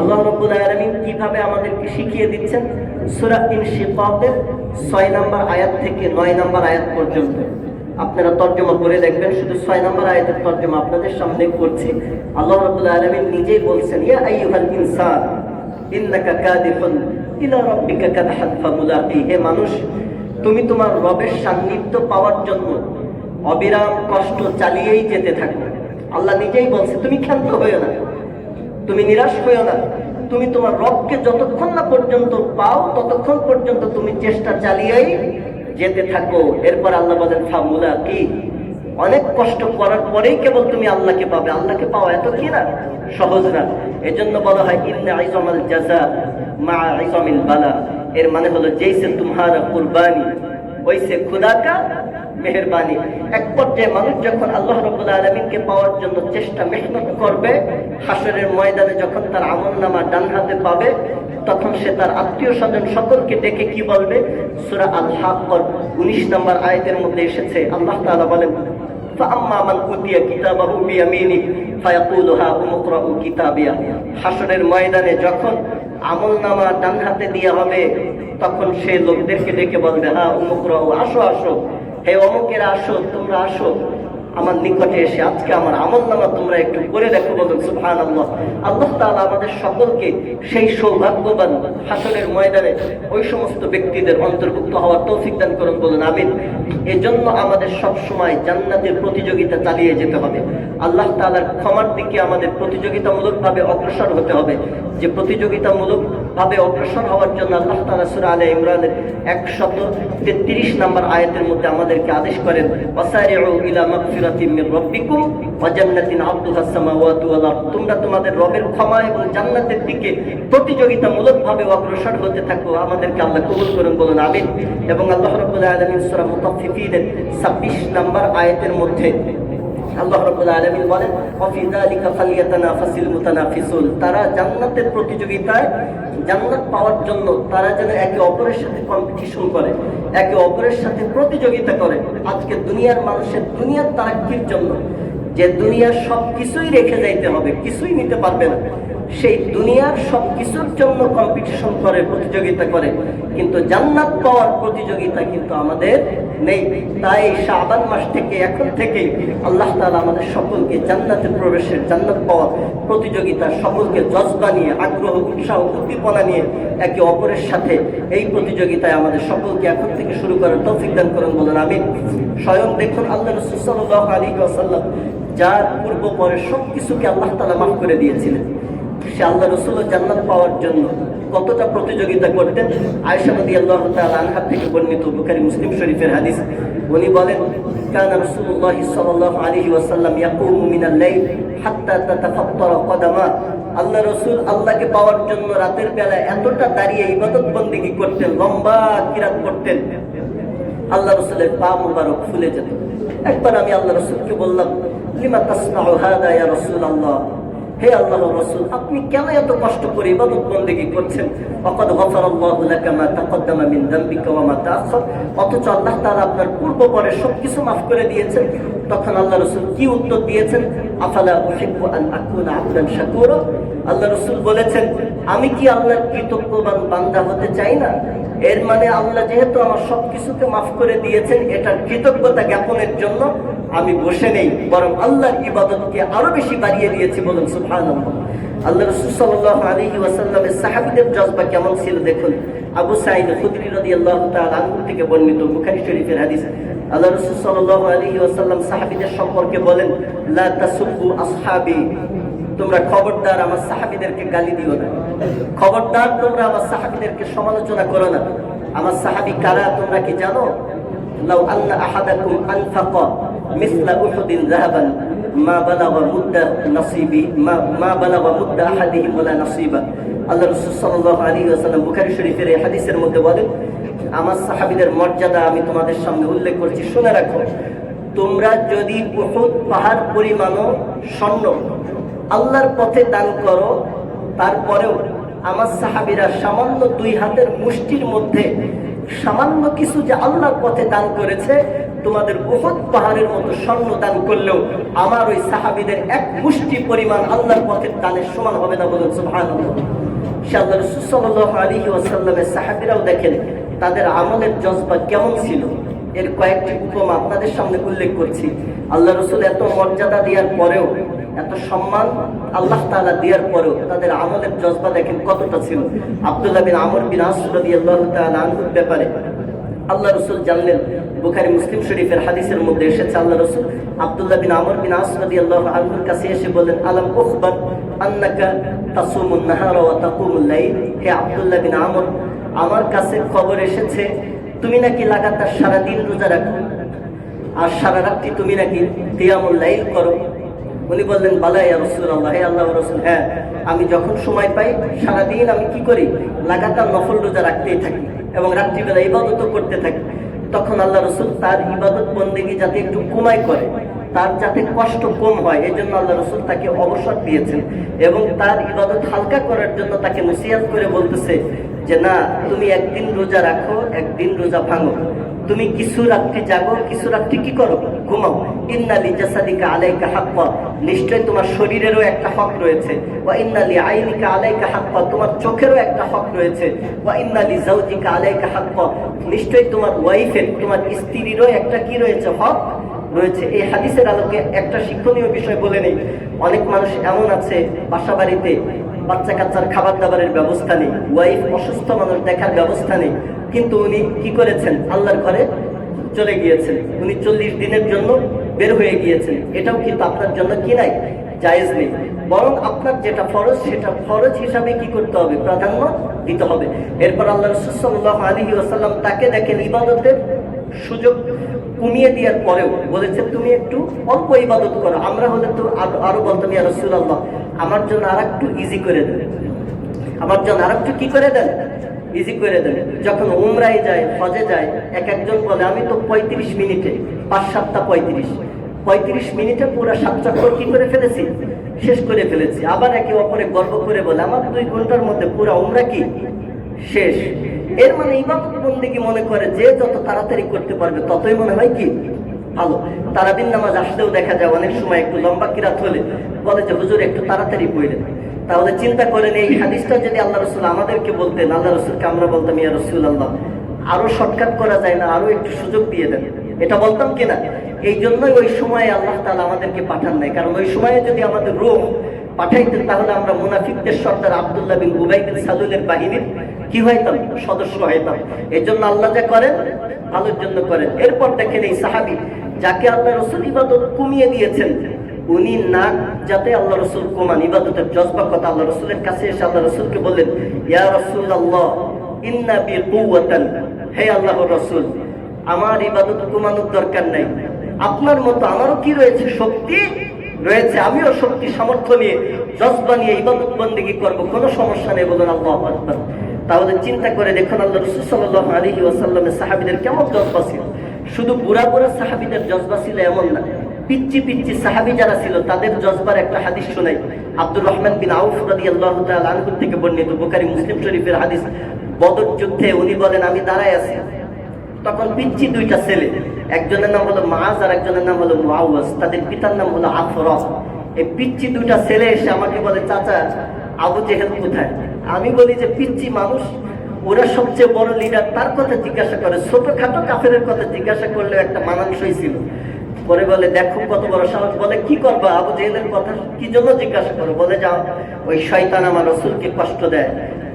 আল্লাহ রব্বুল আলামিন কীভাবে আমাদেরকে শিখিয়ে দিচ্ছেন? সূরা ইনশিকাকের 6 নম্বর আয়াত থেকে নয় নম্বর আয়াত পর্যন্ত। আপনারা তর্জমা করে দেখবেন, শুধু ছয় নম্বর আয়াতের তর্জমা আপনাদের সামনে করছি। আল্লাহ রাব্বুল আলামিন নিজেই বলছেন, ইয়া আইয়ুহাল ইনসান, ইন্নাকা কাদিফুন ইলা রাব্বিকা ফামুলাকি। হে মানুষ, তুমি তোমার রবের সান্নিধ্য পাওয়ার জন্য অবিরাম কষ্ট চালিয়েই যেতে থাকো। আল্লাহ নিজেই বলছে, তুমি ক্ষান্ত হইও না। তুমি নিরাশ হইও না। তুমি তোমার রবকে যতক্ষণ না পর্যন্ত পাও, ততক্ষণ পর্যন্ত তুমি চেষ্টা চালিয়েই যেতে থাকো। এরপর আল্লাহ বলেন, ফামুলা কি? অনেক কষ্ট করার পরেই কেবল তুমি আল্লাহকে পাবে। আল্লাহকে পাওয়া এত কি না? সহজ না। এজন্য বলা হয় ইন্না আইজামাল জাজা মা আইজামিল বালা। এর মানে হলো জৈসে তুমহারা কুরবানি ওইসে খুদা কা মেহরবানি। এক পর্যায়ে মানুষ যখন আল্লাহ রবুল্লা আলমিনকে পাওয়ার জন্য চেষ্টা মেহনত করবে হাসরের ময়দানে যখন তার আমল নামা ডান হাতে পাবে, তখন সে তার আত্মীয় স্বজন সকলকে দেখে কি বলবে? সুরা আল হাক্কর উনিশ নম্বর আয়তের মধ্যে এসেছে, আল্লাহ তালা বলেন ময়দানে যখন আমল নামা ডান হাতে দিয়া হবে, তখন সে লোকদেরকে ডেকে বলবে হ্যাঁ, হা উমুকরাও আসো আসো। হে অমুকের আসো তোমরা আসো আমার নিকটে এসে আজকে আমার আমল নামা তোমরা একটু করে দেখো বলুন সুফান আল্লাহ আল্লাহ তালা আমাদের সকলকে সেই সৌভাগ্যবান হাসনের ময়দানে ওই সমস্ত ব্যক্তিদের অন্তর্ভুক্ত হওয়ার তৌফিক দান করুন বলুন, আমিন। এজন্য আমাদের সব সময় জান্নাতের প্রতিযোগিতা চালিয়ে যেতে হবে। আল্লাহ তাআলার ক্ষমার দিকে আমাদের প্রতিযোগিতামূলকভাবে অগ্রসর হতে হবে। যে প্রতিযোগিতামূলক ভাবে অগ্রসর হওয়ার জন্য আল্লাহ তাআলা সূরা আলে ইমরানের 133 নম্বর আয়াতের মধ্যে আমাদেরকে আদেশ করেন তোমরা তোমাদের রবের ক্ষমা এবং জান্নাতের দিকে প্রতিযোগিতামূলকভাবে অগ্রসর হতে থাকো। আমাদেরকে আল্লাহ কবুল করুন, বলুন, আমিন। এবং আল্লাহ রাব্বুল আলামিন সূরা মুতাফফিফিনের 26 নম্বর আয়াতের মধ্যে যে দুনিয়ার সব কিছুই রেখে যাইতে হবে, কিছুই নিতে পারবে না। সেই দুনিয়ার সব কিছুর জন্য কম্পিটিশন করে, প্রতিযোগিতা করে। কিন্তু জান্নাত পাওয়ার প্রতিযোগিতা কিন্তু আমাদের নেই। তাই শাবান মাস থেকে, এখন থেকেই আল্লাহ তাআলা আমাদের সকলকে জান্নাতে প্রবেশের জান্নাত পাওয়ার প্রতিযোগিতা সকলকে জজবা নিয়ে, আগ্রহ, উৎসাহ, উদ্দীপনা নিয়ে একে অপরের সাথে এই প্রতিযোগিতায় আমাদের সকলকে এখন থেকে শুরু করার তৌফিক দান করুন, বলেন আমি স্বয়ং দেখুন আল্লাহ রসুল সাল্লাহ আলী আসাল্লাম যার পূর্ব পরে সব কিছুকে আল্লাহ তালা মাফ করে দিয়েছিলেন। সে আল্লাহ রসুল জান্নাত পাওয়ার জন্য কতটা প্রতিযোগিতা করতেন আয়সা নদী আল্লাহ তাআলা আনহা থেকে বর্ণিত বুখারী মুসলিম শরীফের হাদিস উনি বলেন كان رسول الله صلى الله عليه وسلم يقوم من الليل حتى تتفطر قدماه আল্লাহ রসুল আল্লাহকে পাওয়ার জন্য রাতের বেলা এতটা দাঁড়িয়ে ইবাদত বন্দিগি করতেন লম্বা কিরাত করতেন আল্লাহ রসুলের পা মুবারক ফুলে যেত একবার আমি আল্লাহ রসুলকে বললাম লিমা তাসনাউ হাদা ইয়া রাসূলুল্লাহ হে আল্লাহ রসুল, আপনি কেন এত কষ্ট করে ইবাদত বন্দেগী করছেন? অকদ তাআখার অথচ আল্লাহ তাআলা আপনার পূর্ব পরে সবকিছু মাফ করে দিয়েছেন। তখন আল্লাহ রসুল কি উত্তর দিয়েছেন? আফালা উহিব্বু আন আকুনা আবদান আল্লাহ রসুল বলেছেন, আমি কি আল্লাহর কৃতজ্ঞবান বান্দা হতে চাই না? এর মানে আল্লাহ যেহেতু আমার সবকিছুকে মাফ করে দিয়েছেন, এটার কৃতজ্ঞতা জ্ঞাপনের জন্য আমি বসে নেই, বরং আল্লাহর ইবাদতকে আরও বেশি বাড়িয়ে দিয়েছি বলুন, সুবহানাল্লাহ। আল্লাহ রসুল আলাইহি ওয়াসাল্লামের সাহাবীদের জজবা কেমন ছিল দেখুন। আবু সাঈদ খুদরি রাদিয়াল্লাহু তাআলা আনহু থেকে বর্ণিত বুখারী শরীফের হাদিস। আল্লাহ রসুল সাল্লাল্লাহু আলাইহি ওয়াসাল্লাম সাহাবীদের সম্পর্কে বলেন, লা তাসুব্বু আসহাবি তোমরা খবরদার আমার সাহাবিদেরকে গালি দিও না। খবরদার তোমরা আমার সাহাবিদেরকে সমালোচনা করো না। আমার সাহাবি কারা, তোমরা কি জানো? লাউ আন্না আহাদাকুম মা মুদ্দা মা মা আল্লাহ হাদিসের মধ্যে আমার সাহাবীদের মর্যাদা আমি তোমাদের সামনে উল্লেখ করছি। শুনে রাখো, তোমরা যদি পাহাড় পরিমাণও স্বর্ণ আল্লাহর পথে দান করো। তারপরেও আমার সাহাবিরা সামান্য দুই হাতের মুষ্টির মধ্যে সামান্য কিছু যে আল্লাহর পথে দান করেছে, তোমাদের বহুত পাহাড়ের মতো স্বর্ণ দান করলেও আমার ওই সাহাবিদের এক মুষ্টি পরিমাণ আল্লাহর পথের দানের সমান হবে না বলুন সুবহানাল্লাহ। সে আল্লাহ রসুল সাল্লাল্লাহু আলাইহি ওয়াসাল্লামের সাহাবীরাও দেখেন তাদের আমলের জজবা কেমন ছিল। এর কয়েকটি উপমা আপনাদের সামনে উল্লেখ করছি। আল্লাহ রসুল এত মর্যাদা দেওয়ার পরেও এত সম্মান আল্লাহ তাআলা দেওয়ার পরেও তাদের আমলের জজবা দেখেন কতটা ছিল। আব্দুল্লাহ বিন আমর বিন আসর রাদিয়াল্লাহু তাআলা ব্যাপারে আল্লাহ রসুল জানলেন, বুখারী মুসলিম শরীফের হাদিসের মধ্যে এসেছে, আল্লাহ রসুল আব্দুল্লাহ বিন আমর বিন আস রাদিয়াল্লাহু আনহুর কাছে এসে বললেন, আলাম উখবার আন্নাকা তাসুমুন নাহারা ওয়া তাকুমুল লাইল? হে আব্দুল্লাহ বিন আমর, আমার কাছে খবর এসেছে, তুমি নাকি লাগাতার সারা দিন রোজা রাখো। আর সারা রাত্রি তুমি নাকি কিয়ামুল লাইল করো। উনি বললেন, বালা ইয়া রাসূলুল্লাহ, হে আল্লাহ রসুল হ্যাঁ আমি যখন সময় পাই, সারাদিন আমি কি করি? লাগাতার নফল রোজা রাখতেই থাকি এবং রাত্রিবেলা ইবাদতও করতে থাকি। তখন আল্লাহ রসুল তার ইবাদত বন্দেগী যাতে একটু কমাই করে, তার যাতে কষ্ট কম হয় এই জন্য আল্লাহ রসুল তাকে অবসর দিয়েছেন এবং তার ইবাদত হালকা করার জন্য তাকে নসিহাত করে বলতেছে যে, না, তুমি একদিন রোজা রাখো, একদিন রোজা ভাঙো। তুমি কিছু রাত্রি জাগো, কিছু রাত্রি কি করো? ঘুমাও। ইন্নালি জাসাদিকা আলাইকা হাক্কা। নিশ্চয় তোমার শরীরেরও একটা হক রয়েছে। ওয়া ইন্নালি আইনিকা আলাইকা হাক্কা। তোমার চোখেরও একটা হক রয়েছে। ওয়া ইন্নালি জাওজিকা আলাইকা হাক্কা। নিশ্চয় তোমার ওয়াইফের, তোমার স্ত্রীরও একটা কি রয়েছে? হক রয়েছে। এই হাদিসের আলোকে একটা শিক্ষণীয় বিষয় বলে নেই। অনেক মানুষ এমন আছে, বাসা বাড়িতে বাচ্চা কাচ্চার খাবার দাবারের ব্যবস্থা নেই। ওয়াইফ অসুস্থ মানুষ দেখার ব্যবস্থা নেই। কিন্তু উনি কি করেছেন? আল্লাহর ঘরে চলে গিয়েছেন। উনি চল্লিশ দিনের জন্য বের হয়ে গিয়েছেন। এটাও কিন্তু আপনার জন্য কি নাই? জায়েজ নেই। বরং আপনার যেটা ফরজ, সেটা ফরজ হিসাবে কি করতে হবে? প্রাধান্য দিতে হবে। এরপর আল্লাহ রসুল সাল্লাহ আলী ওসাল্লাম তাকে দেখেন ইবাদতের সুযোগ কমিয়ে দেওয়ার পরেও বলেছে তুমি একটু অল্প ইবাদত করো। আমরা হলে তো আরও আরও বলতাম, ইয়া রাসূলুল্লাহ, আমার জন্য আর একটু ইজি করে দেন। আমার জন্য আর একটু কি করে দেন? ইজি করে দেন। যখন উমরাই যায়, হজে যায়, এক একজন বলে, আমি তো পঁয়ত্রিশ মিনিটে, পাঁচ সাতটা পঁয়ত্রিশ। পঁয়ত্রিশ মিনিটে পুরো সাত চক্কর কি করে ফেলেছি? শেষ করে ফেলেছি। আবার একে অপরে গর্ব করে বলে, আমার দুই ঘণ্টার মধ্যে পুরো উমরা কি? শেষ। এর মানে ইবাদত বন্দিকে মনে করে? যে যত তাড়াতাড়ি করতে পারবে, ততই মনে হয় কি? ভালো তারাবিন নামাজ আসলেও দেখা যায় অনেক সময় একটু লম্বা কিরাত হলে বলে যে, হুজুর, একটু তাড়াতাড়ি পড়লেন তাহলে চিন্তা করেন এই হাদিসটা যদি আল্লাহ রসুল আমাদেরকে বলতেন, আল্লাহ রসুলকে আমরা বলতাম, ইয়া রসুল আল্লাহ আরও শর্টকাট করা যায় না, আরও একটু সুযোগ দিয়ে দেন। এটা বলতাম কিনা এই জন্যই ওই সময় আল্লাহ তাআলা আমাদেরকে পাঠান নাই। কারণ ওই সময়ে যদি আমাদের রোগ পাঠাইতেন, তাহলে আমরা মুনাফিকদের সর্দার আব্দুল্লাহ বিন উবাই বিন সালুলের বাহিনীর কি হইতাম? সদস্য হইতাম। এই জন্য আল্লাহ যা করেন, ভালোর জন্য করেন। এরপর দেখেন এই সাহাবি যাকে আল্লাহ রসুল ইবাদত কমিয়ে দিয়েছেন, উনি না যাতে আল্লাহ রসুল কমান। ইবাদতের জজবা কথা আল্লাহ রসুলের কাছে এসে আল্লাহ রসুলকে বললেন, ইয়া রসুল আল্লাহ ইন্না বি কুওয়াতান হে আল্লাহ রসুল, আমার ইবাদত কমানোর দরকার নাই। আপনার মতো আমারও কি রয়েছে শক্তি? রয়েছে, আমিও শক্তি, সামর্থ্য নিয়ে জজবা নিয়ে ইবাদত বন্দিগি করব, কোনো সমস্যা নেই বলুন আল্লাহ তাহলে চিন্তা করে দেখুন আল্লাহ রসুল সাল্লাহ আলী ওয়াসাল্লামের সাহাবিদের কেমন জজবা ছিল। শুধু বুড়া বুড়া সাহাবিদের জজবা ছিল এমন না পিচ্ছি পিচ্ছি সাহাবি যারা ছিল তাদের জজবার একটা হাদিস শোনাই। আব্দুর রহমান বিন আউফ রাদি আল্লাহ আনহুর থেকে বর্ণিত বুখারি মুসলিম শরীফের হাদিস, বদর যুদ্ধে উনি বলেন, আমি দাঁড়ায় আছি। তখন পিচ্ছি দুইটা ছেলে, একজনের নাম হলো মাজ আর একজনের নাম হলো মুআওয়াজ, তাদের পিতার নাম হলো আফরস এই পিচ্ছি দুইটা ছেলে এসে আমাকে বলে, চাচা, আবু জেহেল কোথায়? আমি বলি যে পিচ্ছি মানুষ ওরা সবচেয়ে বড় লিডার তার কথা জিজ্ঞাসা করে। ছোটখাটো কাফেরের কথা জিজ্ঞাসা করলেও একটা মানানসই ছিল। পরে বলে, দেখো কত বড় সাহস। বলে, কি করবা? আবু জেহেলের কথা কি জন্য জিজ্ঞাসা করো? বলে, যাও, ওই শয়তান আমার রসুলকে কষ্ট দেয়।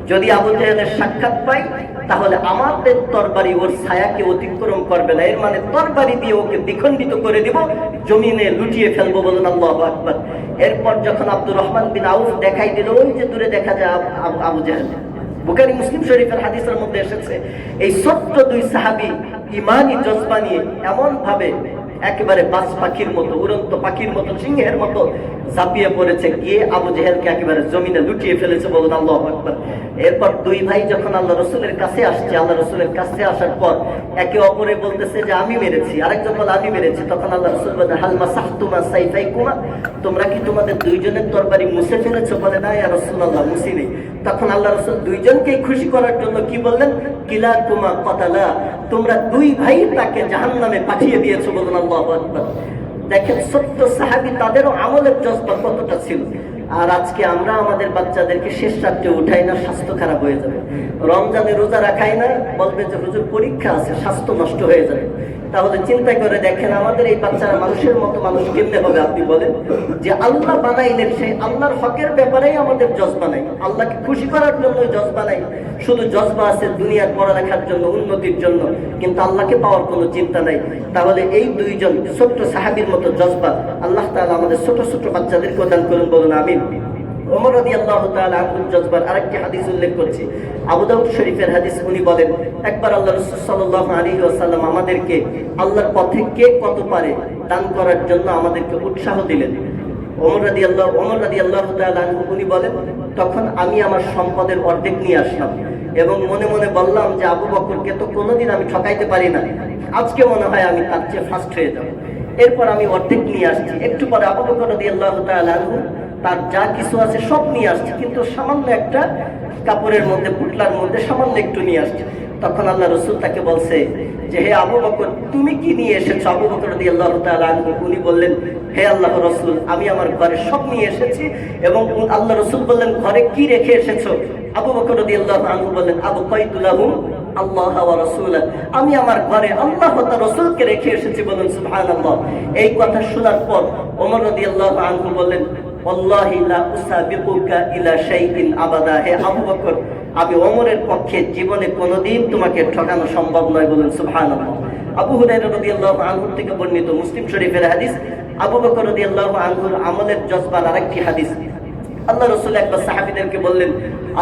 যদি আবু জেহেলের সাক্ষাৎ পাই, তাহলে আমাদের তরবারি ওর ছায়াকে অতিক্রম করবে না। এর মানে তরবারি দিয়ে ওকে দ্বিখণ্ডিত করে দিব, জমিনে লুটিয়ে ফেলব বলুন আল্লাহ আকবার। এরপর যখন আব্দুর রহমান বিন আউফ দেখাই দিল, ওই যে দূরে দেখা যায় আবু জেহেল। বুখারী, মুসলিম শরীফের হাদিসের মধ্যে এসেছে, এই ছোট্ট দুই সাহাবি ইমানি জজবা নিয়ে এমন ভাবে একেবারে বাস পাখির মতো, উড়ন্ত পাখির মতো, সিংহের মতো ঝাঁপিয়ে পড়েছে। গিয়ে আবু জেহেলকে একেবারে জমিনে লুটিয়ে ফেলেছে বলুন আল্লাহ আকবার। এরপর দুই ভাই যখন আল্লাহ রসুলের কাছে আসছে, আল্লাহ রসুলের কাছে আসার পর একে অপরে বলতেছে যে, আমি মেরেছি। আরেকজন বলে, আমি মেরেছি। তখন আল্লাহ রসুল বলে হালমা সাহতুমা সাইফাই কুমা তোমরা কি তোমাদের দুইজনের তরবারি মুছে ফেলেছো? বলে, না ইয়া রসুল্লাহ মুছিনি তখন আল্লাহ রসুল দুইজনকেই খুশি করার জন্য কি বললেন? কিলা কুমা কতালা তোমরা দুই ভাই তাকে জাহান নামে পাঠিয়ে দিয়েছ বলুন আল্লাহ দেখেন সত্য সাহাবি তাদেরও আমলের জজ্বা কতটা ছিল। আর আজকে আমরা আমাদের বাচ্চাদেরকে শেষ রাত্রে উঠাই না, স্বাস্থ্য খারাপ হয়ে যাবে। রমজানে রোজা রাখাই না, বলবে যে, হুজুর, পরীক্ষা আছে, স্বাস্থ্য নষ্ট হয়ে যাবে। তাহলে চিন্তা করে দেখেন আমাদের এই বাচ্চারা মানুষের মতো মানুষ কেমনে হবে, আপনি বলেন? যে আল্লাহ বানাইলেন, সেই আল্লাহর হকের ব্যাপারেই আমাদের জজবা নাই। আল্লাহকে খুশি করার জন্য জজবা নাই। শুধু জজবা আছে দুনিয়ার পড়ালেখার জন্য, উন্নতির জন্য, কিন্তু আল্লাহকে পাওয়ার কোনো চিন্তা নাই। তাহলে এই দুইজন ছোট্ট সাহাবির মতো জজবা, আল্লাহ তাআলা আমাদের ছোট ছোট বাচ্চাদেরকে দান করুন, বলুন, আমিন। আনহু জজবার আরেকটি হাদিস উল্লেখ করছি। শরীফের হাদিস উনি বলেন, একবার আল্লাহ আমাদেরকে আল্লাহর পথে কে কত পারে দান করার জন্য আমাদেরকে উৎসাহ দিলেন। রাদিয়াল্লাহু ওমর রাদিয়াল্লাহু তাআলা উনি বলেন, তখন আমি আমার সম্পদের অর্ধেক নিয়ে আসলাম এবং মনে মনে বললাম যে, আবু বকরকে তো কোনোদিন আমি ঠকাইতে পারি না। আজকে মনে হয় আমি তার চেয়ে ফার্স্ট হয়ে যাব। এরপর আমি অর্ধেক নিয়ে আসছি। একটু পরে আবু বকর রাদিয়াল্লাহু তাআলা আনহু তার যা কিছু আছে সব নিয়ে আসছে, কিন্তু সামান্য একটা কাপড়ের মধ্যে পুটলার মধ্যে সামান্য একটু নিয়ে আসছে। তখন আল্লাহ রসুল তাকে বলছে যে, হে আবু বকর, তুমি কি নিয়ে এসেছ? আবু বকর দিয়ে আল্লাহ উনি বললেন, হে আল্লাহ রসুল, আমি আমার ঘরে সব নিয়ে এসেছি এবং আল্লাহ রসুল বললেন, ঘরে কি রেখে এসেছ? আবু বকর দিয়ে আল্লাহ আনহু বললেন, আবু কয়তুল্লাহ আল্লাহ রাসূলা আমি আমার ঘরে আল্লাহ রাসূলকে রেখে এসেছি বলুন সুবহানাল্লাহ। এই কথা শোনার পর ওমর রাদিয়াল্লাহু আনহু বললেন আমি ওমরের পক্ষে জীবনে কোনোদিন তোমাকে ঠকানো সম্ভব নয় বলুন, সুবহানাল্লাহ। আবু হুরায়রা রাদিয়াল্লাহু আনহু থেকে বর্ণিত মুসলিম শরীফের হাদিস, আবু বকর রাদিয়াল্লাহু আনহুর আমলের জজবার আরেকটি হাদিস। আল্লাহ রসুল একবার সাহাবিদেরকে বললেন,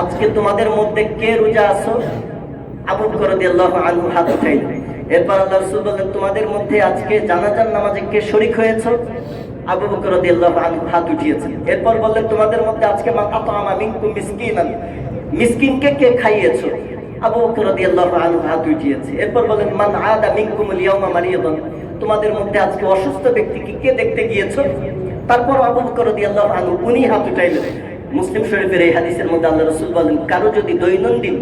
আজকে তোমাদের মধ্যে কে রোজা আছো? আবু বকর রাদিয়াল্লাহু আনহু হাত উঠাইলেন। এরপর আল্লাহ রাসূল বললেন, তোমাদের মধ্যে আজকে জানাজার নামাজে কে শরিক হয়েছে? আবু বকর রাদিয়াল্লাহু আনহু হাত উঠিয়েছেন। এরপর বললেন, তোমাদের মধ্যে আজকে মা আতামা মিনকুম মিসকিনান। মিসকিনকে কে খাইয়েছো? আবু বকর রাদিয়াল্লাহু হাত উঠিয়েছে। এরপর বললেন, মান আদা মিনকুম আল-ইয়াওমা মারিয়াদান। তোমাদের মধ্যে আজকে অসুস্থ ব্যক্তিকে কে দেখতে গিয়েছো? তারপর আবু বকর রাদিয়াল্লাহু আনহু উনি হাত উঠাইলেন। মুসলিম শরীফের এই হাদিসের মধ্যে আল্লাহ রাসূল বলেন, কারও যদি দৈনন্দিন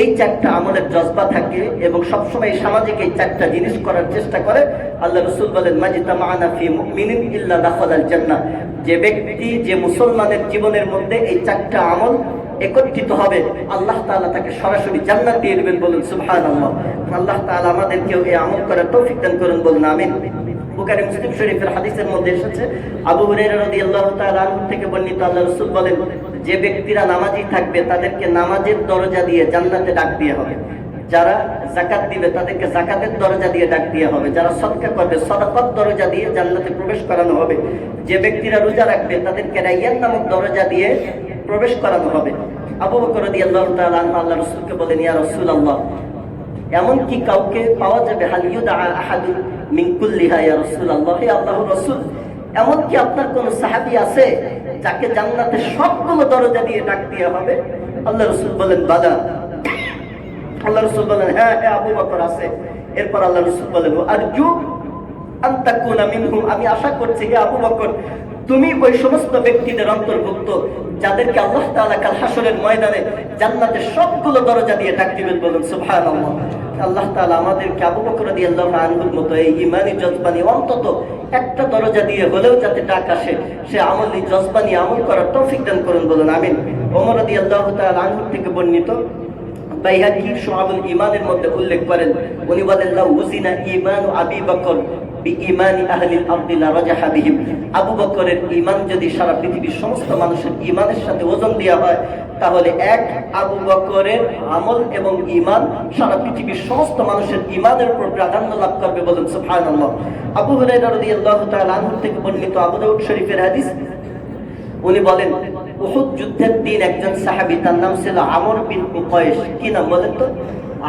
এই চারটা আমলের জজবা থাকে এবং সবসময় সামাজিক এই চারটা জিনিস করার চেষ্টা করে আল্লাহ রসুল বলেন মাজিদা মানা ফি মুমিনিন ইল্লা দাখালাল জান্নাহ। যে ব্যক্তি, যে মুসলমানের জীবনের মধ্যে এই চারটা আমল একত্রিত হবে, আল্লাহ তাআলা তাকে সরাসরি জান্নাত দিয়ে দিবেন বলুন, সুবহানাল্লাহ। আল্লাহ তাআলা আমাদেরকেও এই আমল করার তৌফিক দান করুন বলুন, আমিন। বুখারী মুসলিম শরীফের হাদিসের মধ্যে এসেছে, আবু হুরায়রা রাদিয়াল্লাহু তাআলা থেকে বর্ণিত আল্লাহ রাসূল বলেন, যে ব্যক্তিরা নামাজি থাকবে, তাদেরকে নামাজের দরজা দিয়ে জান্নাতে ডাক দিয়ে হবে। যারা জাকাত দিবে, তাদেরকে জাকাতের দরজা দিয়ে ডাক দিয়ে হবে। যারা সদকা করবে সদাকত দরজা দিয়ে জান্নাতে প্রবেশ করানো হবে। যে ব্যক্তিরা রোজা রাখবে, তাদেরকে রাইয়ান নামক দরজা দিয়ে প্রবেশ করানো হবে। আবু বকর রাদিয়াল্লাহু তাআলা আনহু আল্লাহ রাসূলকে বলেন ইয়া রাসূলুল্লাহ, এমন কি কাউকে পাওয়া যাবে? হালিউদ আহাদু মিন কুল্লিহা, ইয়া রাসূলুল্লাহ, হে আল্লাহর রাসূল, এমন কি আপনার কোন সাহাবী আছে যাকে জান্নাতে সবগুলো দরজা দিয়ে ডাক দেওয়া হবে? আল্লাহ রাসূল বলেন বাদা আল্লাহ রসুল বলেন হ্যাঁ হ্যাঁ আবু বকর আছে। এরপর আল্লাহ রাসূল বলেন আরজু আন তাকুনা মিনহুম। আমি আশা করছি, হে আবু বকর, তুমি ওই সমস্ত ব্যক্তিদের অন্তর্ভুক্ত যাদেরকে আল্লাহ তাআলা কাল হাসরের ময়দানে জান্নাতের সবগুলো দরজা দিয়ে ডাক দিবেন বলুন, সুবহানাল্লাহ। আল্লাহ তাআলা আমাদেরকে আবু বকর রাদিয়াল্লাহু আনহুর মতো এই ঈমানি জজবানি অন্তত একটা দরজা দিয়ে হলেও যাতে ডাক আসে, সে আমলি জজবানি আমল করার তৌফিক দান করুন বলুন, আমিন। ওমর রাদিয়াল্লাহু তাআলা আনহু থেকে বর্ণিত বাইহাকি শুআবুল ঈমানের মধ্যে উল্লেখ করেন, উনি বলেন, লাউ উজিনা ঈমানু আবি বকর লা আবু বকরের যদি সারা পৃথিবীর সমস্ত মানুষের ঈমানের সাথে ওজন হয়, তাহলে এক আবু বকরের আমল এবং সারা পৃথিবীর সমস্ত মানুষের উপর প্রাধান্য লাভ করবে বলেন আবু রাদিয়াল্লাহু তাআলা আনহু থেকে বর্ণিত আবু দাউদ শরীফের হাদিস, উনি বলেন উহুদ যুদ্ধের দিন একজন সাহাবি, তার নাম ছিল আমর বিন উকয়েশ কি নাম বলেন তো?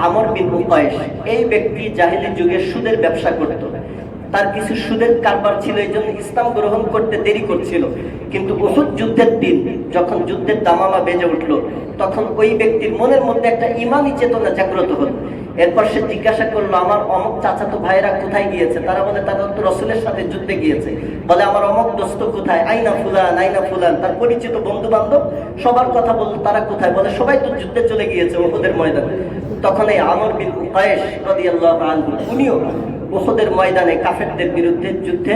আমর বিন উকয়েশ এই ব্যক্তি জাহিলি যুগে সুদের ব্যবসা করত। তার কিছু সুদের কারবার ছিল, এই জন্য ইসলাম গ্রহণ করতে দেরি করছিল। কিন্তু উহুদ যুদ্ধের দিন যখন যুদ্ধের দামামা বেজে উঠল, তখন ওই ব্যক্তির মনের মধ্যে একটা ইমানি চেতনা জাগ্রত হল। এরপর সে জিজ্ঞাসা করল, আমার অমুক চাচাতো ভাইয়েরা কোথায় গিয়েছে? তারা বলে, তারা তো রসুলের সাথে যুদ্ধে গিয়েছে। বলে, আমার অমুক দোস্ত কোথায়? আইনা ফুলান আইনা ফুলান। তার পরিচিত বন্ধু বান্ধব সবার কথা বলল, তারা কোথায়? বলে, সবাই তো যুদ্ধে চলে গিয়েছে ওদের ময়দানে। তখন এই আমর বিন উকায়েশ রাদিয়াল্লাহু উনিও উহুদের ময়দানে কাফেরদের বিরুদ্ধে যুদ্ধে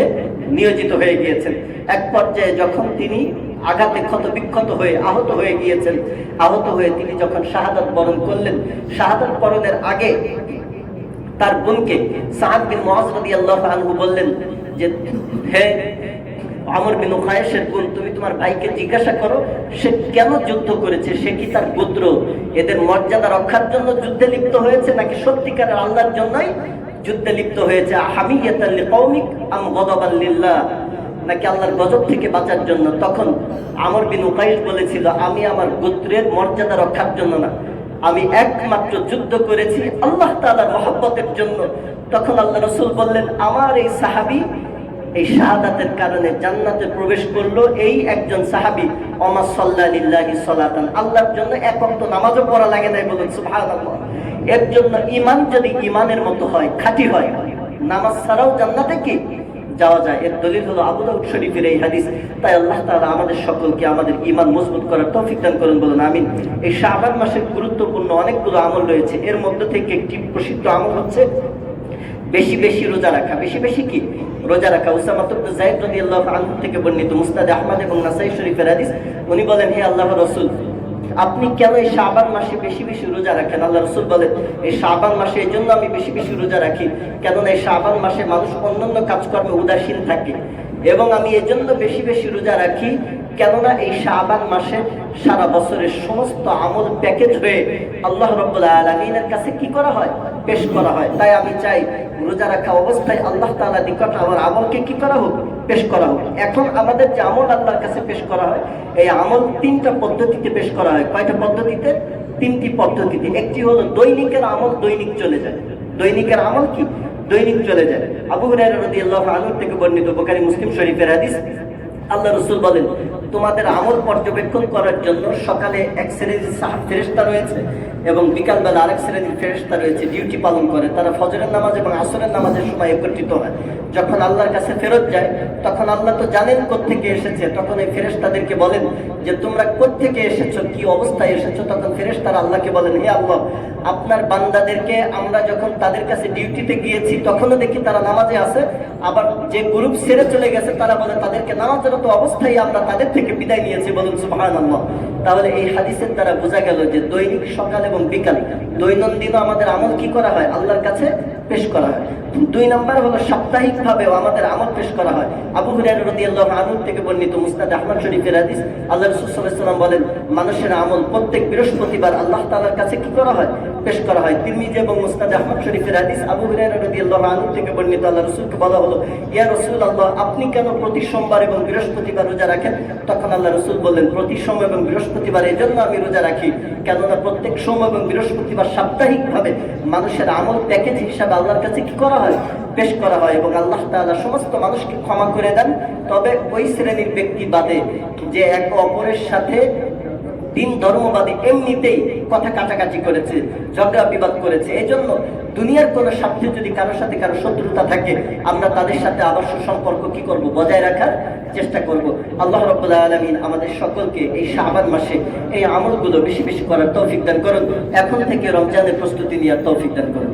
নিয়োজিত হয়ে গিয়েছেন। এক পর্যায়ে যখন তিনি আঘাতে ক্ষত বিক্ষত হয়ে আহত হয়ে গিয়েছেন, আহত হয়ে তিনি যখন শাহাদাত বরণ করলেন, শাহাদাত বরণের আগে তার বোনকে সাহাদ বিন মুআজ রাদিয়াল্লাহু আনহু বললেন যে, হে আমর বিন উখায়েশের বোন, তুমি তোমার ভাইকে জিজ্ঞাসা করো, সে কেন যুদ্ধ করেছে? সে কি তার গোত্র এদের মর্যাদা রক্ষার জন্য যুদ্ধে লিপ্ত হয়েছে নাকি সত্যিকারের আল্লাহর জন্যই? যুদ্ধে লিপ্ত হয়েছে আম নাকি আল্লাহর গজব থেকে বাঁচার জন্য? তখন আমর বিন উকাইশ বলেছিল, আমি আমার গোত্রের মর্যাদা রক্ষার জন্য না। আমি একমাত্র যুদ্ধ করেছি আল্লাহ তালার মহব্বতের জন্য। তখন আল্লাহ রসুল বললেন, আমার এই সাহাবি এই শাহাদাতের কারণে জান্নাতে প্রবেশ করল এই একজন সাহাবি অমা সাল্লাহ সালাতান। আল্লাহর জন্য এক অক্ত নামাজও পড়া লাগে নাই বলুন এর জন্য ইমান যদি ইমানের মতো হয়, খাঁটি হয়, নামাজ ছাড়াও জান্নাতে কি যাওয়া যায়? এর দলিল হলো আবু শরীফের এই হাদিস। তাই আল্লাহ তাআলা আমাদের সকলকে আমাদের ঈমান মজবুত করার তৌফিক দান করুন, বলুন, আমিন। এই শাবান মাসের গুরুত্বপূর্ণ অনেকগুলো আমল রয়েছে। এর মধ্যে থেকে একটি প্রসিদ্ধ আমল হচ্ছে বেশি বেশি রোজা রাখা। বেশি বেশি কি? রোজা রাখা উসামা রাদিয়াল্লাহু আনহু থেকে বর্ণিত মুসনাদ আহমদ এবং নাসাই শরীফের হাদিস, উনি বলেন, হে আল্লাহর রাসূল, আপনি কেন এই শাবান মাসে বেশি বেশি রোজা রাখেন? আল্লাহ রসুল বলেন, এই শাবান মাসে এই জন্য আমি বেশি বেশি রোজা রাখি, কেননা এই শাবান মাসে মানুষ অন্যান্য কাজকর্মে উদাসীন থাকে এবং আমি এজন্য বেশি বেশি রোজা রাখি, কেননা এই শাবান মাসে সারা বছরের সমস্ত আমল প্যাকেজ হয়ে আল্লাহ রব্বুল আলমিনের কাছে কি করা হয়? পেশ করা হয়। তাই আমি চাই রোজা রাখা অবস্থায় আল্লাহ তাআলা নিকট আমার আমলকে কি করা হোক? পেশ করা হোক। এখন আমাদের যে আমল আল্লাহর কাছে পেশ করা হয়, এই আমল তিনটা পদ্ধতিতে পেশ করা হয়। কয়টা পদ্ধতিতে? তিনটি পদ্ধতিতে। একটি হলো দৈনিকের আমল দৈনিক চলে যায়। দৈনিকের আমল কি? দৈনিক চলে যায়। আবু হুরায়রা রাদিয়াল্লাহু আনহু থেকে বর্ণিত বুখারী মুসলিম শরীফের হাদিস। আল্লাহ রসুল বলেন তোমাদের আমল পর্যবেক্ষণ করার জন্য সকালে এক শ্রেণির ফেরেস্তা রয়েছে এবং বিকালবেলা আরেক শ্রেণির ফেরেস্তা রয়েছে, ডিউটি পালন করে। তারা ফজরের নামাজ এবং আসরের নামাজের সময় একত্রিত হয়। যখন আল্লাহর কাছে ফেরত যায়, তখন আল্লাহ তো জানেন কোত্থেকে এসেছে। তখন এই ফেরেস্তাদেরকে বলেন যে, তোমরা কোত্থেকে এসেছ? কি অবস্থায় এসেছ? তখন ফেরেস্তারা আল্লাহকে বলেন, হে আল্লাহ, আপনার বান্দাদেরকে আমরা যখন তাদের কাছে ডিউটিতে গিয়েছি, তখনও দেখি তারা নামাজে আছে। আবার যে গ্রুপ ছেড়ে চলে গেছে, তারা বলে, তাদেরকে নামাজরত অবস্থায় আমরা তাদের থেকে বিদায় নিয়েছে বলুন সুহান আল্লাহ তাহলে এই হাদিসের দ্বারা বোঝা গেল যে দৈনিক সকাল এবং বিকাল, দৈনন্দিন আমাদের আমল কি করা হয়? আল্লাহর কাছে পেশ করা হয়। দুই নাম্বার হলো সাপ্তাহিক ভাবেও আমাদের আমল পেশ করা হয়। আবু হুরায়রা থেকে বর্ণিত মুসনাদ আহমদ শরীফের হাদিস, আল্লাহ রাসূল বলেন, মানুষের আমল প্রত্যেক বৃহস্পতিবার আল্লাহ তাআলার কাছে কি করা হয়? পেশ করা হয়। তিরমিজি এবং মুসনাদ আহমদ শরীফের হাদিস, আবু হুরায়রা রাদিয়াল্লাহু থেকে বর্ণিত আল্লাহ রাসূলকে বলা হলো, ইয়া রাসূলুল্লাহ, আপনি কেন প্রতি সোমবার এবং বৃহস্পতিবার রোজা রাখেন? তখন আল্লাহ রাসূল বললেন, প্রতি সোম এবং বৃহস্পতিবার এই জন্য আমি রোজা রাখি। কেননা প্রত্যেক সোম এবং বৃহস্পতিবার সাপ্তাহিকভাবে মানুষের আমল প্যাকেজ হিসাবে আল্লাহর কাছে কি করা হয়, পেশ করা হয় এবং আল্লাহ তাআলা সমস্ত মানুষকে ক্ষমা করে দেন। তবে ওই শ্রেণির ব্যক্তি বাদে যে এক অপরের সাথে দিন ধর্মবাদী এমনিতেই কথা কাটাকাটি করেছে, ঝগড়া বিবাদ করেছে এই জন্য দুনিয়ার কোনো স্বার্থে যদি কারোর সাথে কারও শত্রুতা থাকে, আমরা তাদের সাথে আবার সম্পর্ক কি করব? বজায় রাখার চেষ্টা করব। আল্লাহ রব্বুল্লাহ আলমিন আমাদের সকলকে এই শাহবান মাসে এই আমলগুলো বেশি বেশি করার তৌফিক দান করুন। এখন থেকে রমজানের প্রস্তুতি নেওয়ার তৌফিক দান করুন।